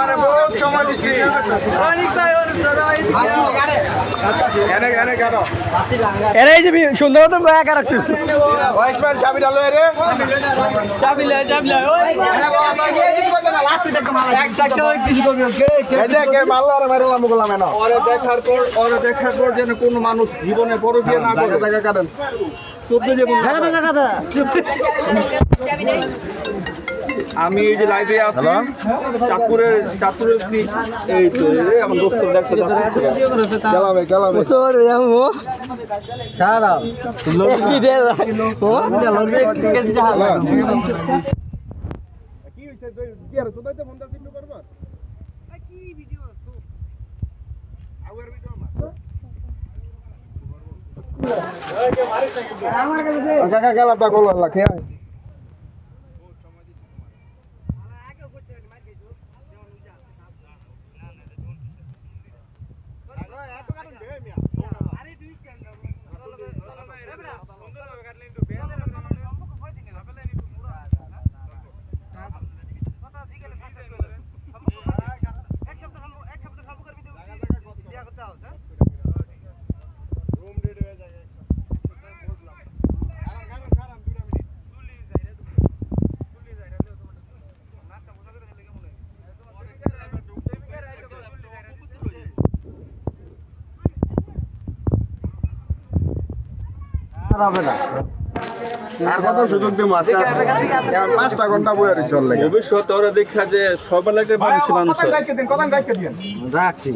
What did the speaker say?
মানে বহুত সময় দিছি এনে এনে কেন এরা এই যে সুন্দর চাবি ডালো দেখার পর ওরে দেখার পর যেন কোনো মানুষ জীবনে বড় বিয়ে না করে জায়গা কাটেন চোদ্দ যেমন আমি এই যে লাইভে আছি? চাঁদপুরের চাঁদপুরের কি এই তো আমার দোস্ত দেখতে গেলামে গেলামে কি হইছে তুই কি আর সুদাইতে ফোন দাস দিতে পারবা কি ভিডিও তো আউয়ার ভিডিও মা কাকা গেলাটা কল আল্লাহ খেয়া আর কত সুযোগ দেবো আজকে পাঁচটা ঘণ্টা বয়ে রয়েছে ওর লেগে। ভবিষ্যতে ওরা দেখা যে সবার লাগে মানুষ রাখছি।